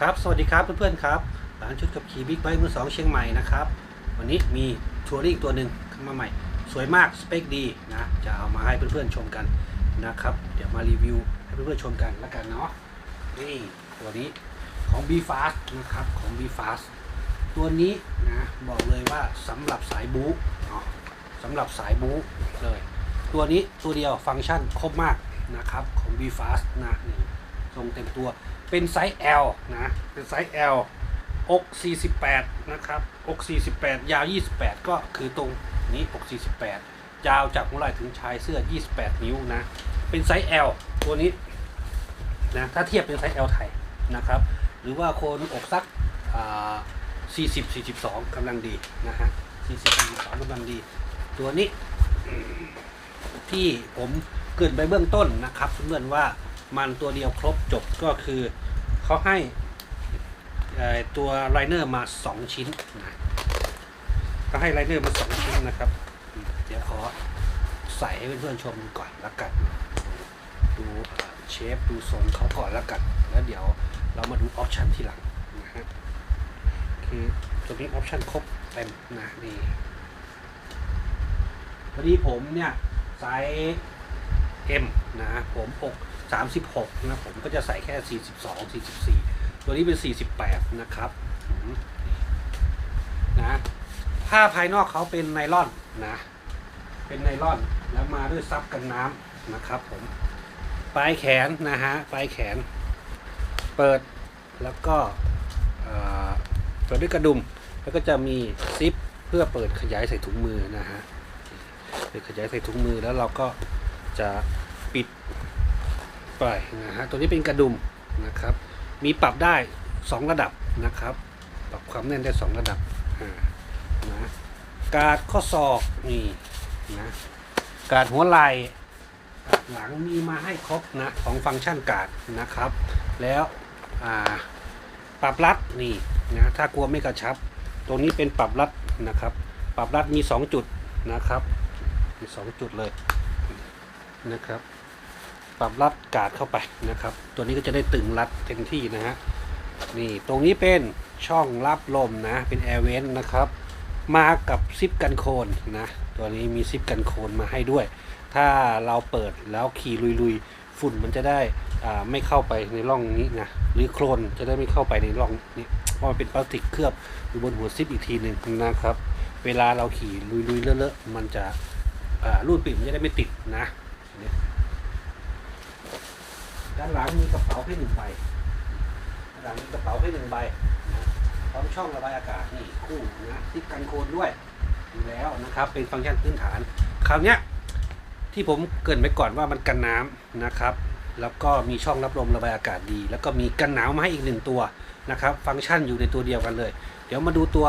ครับ สวัสดีครับเพื่อนๆครับร้านชุดกับขี่บิ๊กไบค์มือสองเชียงใหม่นะครับ วันนี้มีทัวริงตัวหนึ่งเข้ามาใหม่ สวยมากสเปคดีนะ จะเอามาให้เพื่อนๆชมกันนะครับ เดี๋ยวมารีวิวให้เพื่อนๆชมกันแล้วกันเนาะ นี่ตัวนี้ของ b f a s t นะครับของ b f a s t ตัวนี้นะบอกเลยว่าสำหรับสายบู๊เนาะสำหรับสายบู๊เลย ตัวนี้ตัวเดียวฟังก์ชันครบมากนะครับของ b f a s t นะนี่ ทรงเต็มตัว เป็นไซส์ L นะ เป็นไซส์ L อก 48 นะครับ อก 48 ยาว 28 ก็คือตรงนี้ อก 48 ยาวจากหัวไหล่ถึงชายเสื้อ 28 นิ้วนะ เป็นไซส์ L ตัวนี้นะ ถ้าเทียบเป็นไซส์ L ไทยนะครับ หรือว่าคนอกสัก40 42กำลังดีนะฮะ40 42กำลังดี ตัวนี้ที่ผมเกินไปเบื้องต้นนะครับเพื่อนๆว่า มันตัวเดียวครบจบก็คือเขาให้ตัวไลเนอร์มา 2 ชิ้นนะก็ให้ไลเนอร์มา 2 ชิ้นนะครับ เดี๋ยวขอใส่ให้เพื่อนๆชมก่อนแล้วกัน ดูเชฟดูทรงเขาก่อนแล้วกัน แล้วเดี๋ยวเรามาดูออปชันทีหลังนะฮะคือตัวนี้ออปชันครบเต็มนะนี่พอดีผมเนี่ยไซส์ M นะผมอก 36นะผมก็จะใส่แค่ 42 44 ตัวนี้เป็น 48 นะครับนะผ้าภายนอกเขาเป็นไนล่อนนะเป็นไนล่อนแล้วมาด้วยซับกันน้ำนะครับผมปลายแขนนะฮะปลายแขน เปิดแล้วก็เอ่อเปิดด้วยกระดุม แล้วก็จะมีซิปเพื่อเปิดขยายใส่ถุงมือนะฮะเปิดขยายใส่ถุงมือแล้วเราก็จะปิด ไปนะฮะตัวนี้เป็นกระดุมนะครับ มีปรับได้ 2 ระดับนะครับ ปรับความแน่นได้ 2 ระดับนะการดข้อศอกนี่นะการดหัวไหล่กาดหลังมีมาให้ครบนะของฟังก์ชันการดนะครับ แล้วปรับรัดนี่นะถ้ากลัวไม่กระชับ ตรงนี้เป็นปรับรัดนะครับ ปรับรัดมี 2 จุดนะครับมีสองจุดเลยนะครับ ปรับรัดกาดเข้าไปนะครับ ตัวนี้ก็จะได้ตึงรัดเต็มที่นะฮะนี่ตรงนี้เป็นช่องรับลมนะ เป็นแอร์เวนนะครับ มากับซิปกันโคนนะ ตัวนี้มีซิปกันโคนมาให้ด้วย ถ้าเราเปิดแล้วขี่ลุยๆ ฝุ่นมันจะได้อ่าไม่เข้าไปในร่องนี้นะ หรือโคลนจะได้ไม่เข้าไปในร่องนี้ เพราะมันเป็นพลาสติกเคลือบอยู่บนหัวซิปอีกทีหนึ่งนะครับ เวลาเราขี่ลุยๆเลอะๆมันจะอ่ารูดปิดมันจะได้ไม่ติดนะ ด้านหลังมีกระเป๋าให้หนึ่งใบด้านหลังมีกระเป๋าให้หนึ่งใบนะพร้อมช่องระบายอากาศนี่คู่นะที่กันโคลนด้วยอยู่แล้วนะครับ เป็นฟังก์ชันพื้นฐานคราวเนี้ยที่ผมเกรินไปก่อนว่ามันกันน้ำนะครับ แล้วก็มีช่องรับลมระบายอากาศดี แล้วก็มีกันหนาวมาให้อีกหนึ่งตัวนะครับ ฟังก์ชันอยู่ในตัวเดียวกันเลย เดี๋ยวมาดูตัว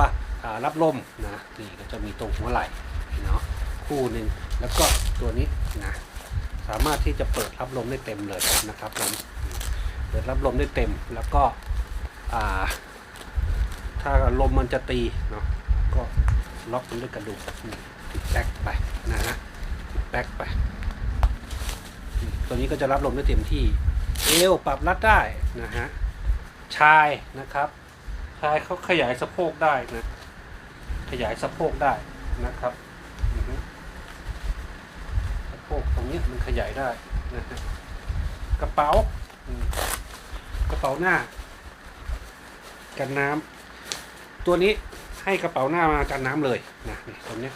รับลมนะนี่ก็จะมีตรงหัวไหล่เนาะคู่หนึ่งแล้วก็ตัวนี้นะ สามารถที่จะเปิดรับลมได้เต็มเลยนะครับผมเปิดรับลมได้เต็มแล้วก็ถ้าลมมันจะตีเนาะก็ล็อกมันด้วยกระดูกติดแป๊กไปนะฮะติดแป๊กไป ตัวนี้ก็จะรับลมได้เต็มที่เอวปรับรัดได้นะฮะชายนะครับชายเขาขยายสะโพกได้นะขยายสะโพกได้นะครับ โพกตรงนี้มันขยายได้นะฮะกระเป๋า กระเป๋าหน้า กันน้ำตัวนี้ให้กระเป๋าหน้ามากันน้ำเลยนะตรงนี้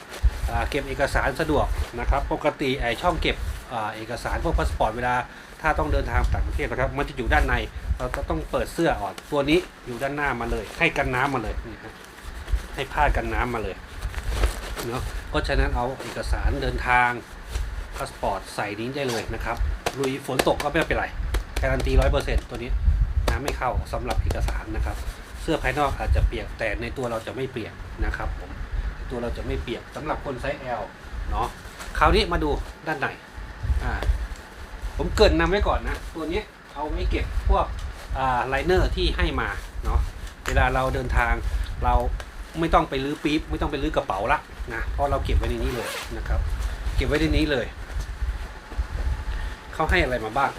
เก็บเอกสารสะดวกนะครับ ปกติไอช่องเก็บอเอกสารพวกพาสปอร์ตเวลาถ้าต้องเดินทางต่างประเทศนะครับมันจะอยู่ด้านในเราก็ต้องเปิดเสื้อออกตัวนี้อยู่ด้านหน้ามาเลย ให้กันน้ำมาเลยนี่ฮะให้ผ้ากันน้ำมาเลยเนาะเพราะฉะนั้นเอาเอกสารเดินทาง พาสปอร์ตใส่นี้ได้เลยนะครับลุยฝนตกก็ไม่เป็นไร การันตีร้อยเปอร์เซ็นต์ตัวนี้น้ำไม่เข้าสำหรับเอกสารนะครับ เสื้อภายนอกอาจจะเปียกแต่ในตัวเราจะไม่เปียกนะครับผมตัวเราจะไม่เปียกสำหรับคนไซส์ L เนาะคราวนี้มาดูด้านในอ่าผมเกินนำไว้ก่อนนะ ตัวนี้เอาไว้เก็บพวกอ่าไลเนอร์ที่ให้มาเนาะเวลาเราเดินทางเราไม่ต้องไปรื้อปี๊บไม่ต้องไปรื้อกระเป๋าละนะเพราะเราเก็บไว้ในนี้เลยนะครับ เก็บไว้ในนี้เลย เขาให้อะไรมาบ้าง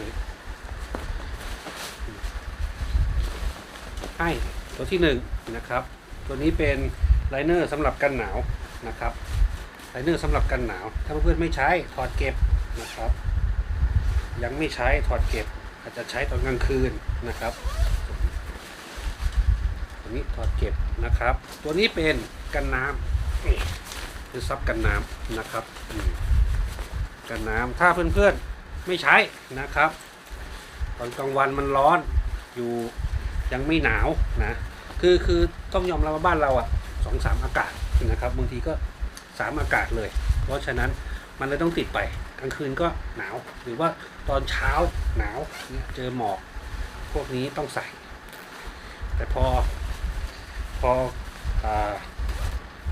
ให้ตัวที่หนึ่งนะครับ ตัวนี้เป็นไลเนอร์สำหรับกันหนาวนะครับไลเนอร์สำหรับกันหนาว ถ้าเพื่อนไม่ใช้ถอดเก็บนะครับ ยังไม่ใช้ถอดเก็บ อาจจะใช้ตอนกลางคืนนะครับตัวนี้ถอดเก็บนะครับ ตัวนี้เป็นกันน้ำคือซับกันน้ำนะครับกันน้ำถ้าเพื่อนๆ ไม่ใช้นะครับ ตอนกลางวันมันร้อนอยู่ยังไม่หนาวนะคือคือต้องยอมรับว่าบ้านเราอะสองสามอากาศนะครับบางทีก็สามอากาศเลย เพราะฉะนั้นมันเลยต้องติดไปกลางคืนก็หนาว หรือว่าตอนเช้าหนาวเนี่ยเจอหมอกพวกนี้ต้องใส่ แต่พอพออ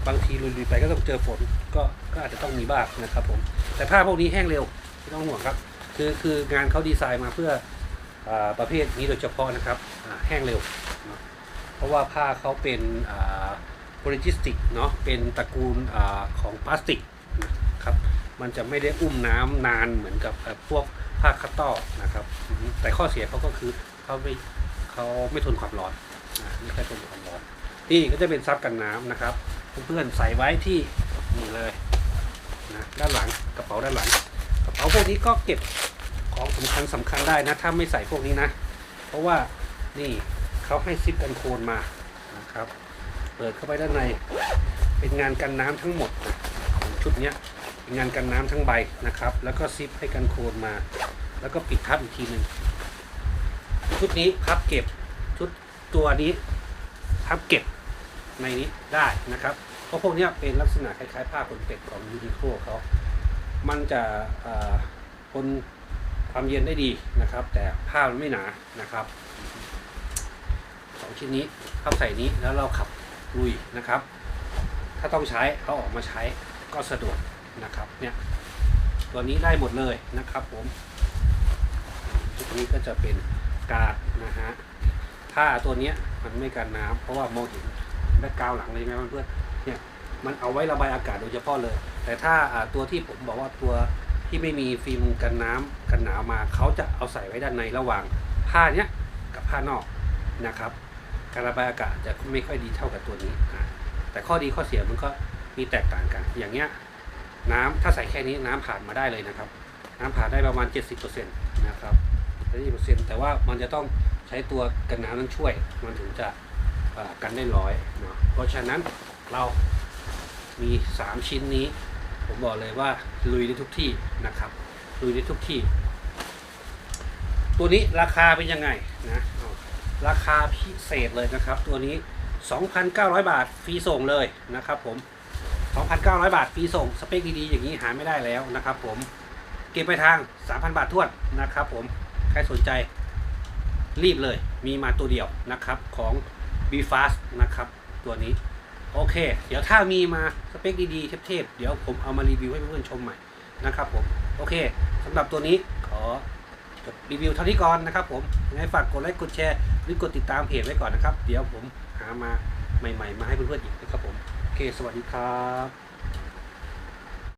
บางทีลุยๆไปก็ต้องเจอฝนก็ก็อาจจะต้องมีบ้างนะครับผมแต่ผ้าพวกนี้แห้งเร็วไม่ต้องห่วงครับ คือคืองานเขาดีไซน์มาเพื่ออประเภทนี้โดยเฉพาะนะครับแห้งเร็วเนะเพราะว่าผ้าเขาเป็นโพลิจิสติกเนาะเป็นตระกูลอของพลาสติกนะครับมันจะไม่ได้อุ้มน้ำนานเหมือนกับพวกผ้าคัตตอนะครับ แต่ข้อเสียเขาก็คือเขาไม่เขาไม่ทนความร้อนไม่ค่อยทนความร้อนนี่ก็จะเป็นซับกันน้ำนะครับ เพื่อนๆใส่ไว้ที่นี่เลยนะด้านหลังกระเป๋าด้านหลัง ระเป๋าพวกนี้ก็เก็บของสำคัญสำคัญได้นะ ถ้าไม่ใส่พวกนี้นะ เพราะว่านี่เขาให้ซิปกันโคลนมานะครับ เปิดเข้าไปด้านใน เป็นงานกันน้ำทั้งหมดนะชุดเนี้ยเป็นงานกันน้ำทั้งใบนะครับ แล้วก็ซิปให้กันโคลนมา แล้วก็ปิดทับอีกทีหนึ่งชุดนี้พับเก็บชุดตัวนี้พับเก็บในนี้ได้นะครับ เพราะพวกนี้เป็นลักษณะคล้ายๆผ้าขนเป็ดของยูนิโคเขา มันจะทนความเย็นได้ดีนะครับ แต่ผ้ามันไม่หนานะครับสองชิ้นนี้เข้าใส่นี้แล้วเราขับลุยนะครับ ถ้าต้องใช้เขาออกมาใช้ก็สะดวกนะครับเนี่ยตัวนี้ได้หมดเลยนะครับผมชุดนี้ก็จะเป็นกาดนะฮะผ้าตัวนี้มันไม่กันน้ำเพราะว่ามองเห็นแบ็กกราวหลังเลยไหมเพื่อนเนี่ยมันเอาไว้ระบายอากาศโดยเฉพาะเลย แต่ถ้าตัวที่ผมบอกว่าตัวที่ไม่มีฟิล์มกันน้ำกันหนาวมาเขาจะเอาใส่ไว้ด้านในระหว่างผ้าเนี้ยกับผ้านอกนะครับ การระบายอากาศจะไม่ค่อยดีเท่ากับตัวนี้นะแต่ข้อดีข้อเสียมันก็มีแตกต่างกัน อย่างเงี้ยน้ำถ้าใส่แค่นี้น้ำผ่านมาได้เลยนะครับ น้ำผ่านได้ประมาณ 70%นะครับ70%แต่ว่ามันจะต้องใช้ตัวกันน้ำนั้นช่วย มันถึงจะกันได้ร้อยเนาะเพราะฉะนั้นเรามี 3 ชิ้นนี้ ผมบอกเลยว่าลุยได้ทุกที่นะครับลุยได้ทุกที่ ตัวนี้ราคาเป็นยังไงนะราคาพิเศษเลยนะครับ ตัวนี้ 2,900 บาทฟรีส่งเลยนะครับผม 2,900 บาทฟรีส่งสเปคดีๆอย่างนี้หาไม่ได้แล้วนะครับ ผมเก็บไปทาง 3,000 บาททวนนะครับ ผมใครสนใจรีบเลยมีมาตัวเดียวนะครับของ b f a s t นะครับตัวนี้ โอเค เดี๋ยวถ้ามีมาสเปคดีๆเทพๆเดี๋ยวผมเอามารีวิวให้เพื่อนๆชมใหม่นะครับผม โอเคสำหรับตัวนี้ขอจบรีวิวเท่านี้ก่อนนะครับผมยังไงฝากกดไลค์กดแชร์หรือกดติดตามเพจไว้ก่อนนะครับ เดี๋ยวผมหามาใหม่ ๆ มาให้เพื่อนๆอีกนะครับผม โอเค สวัสดีครับ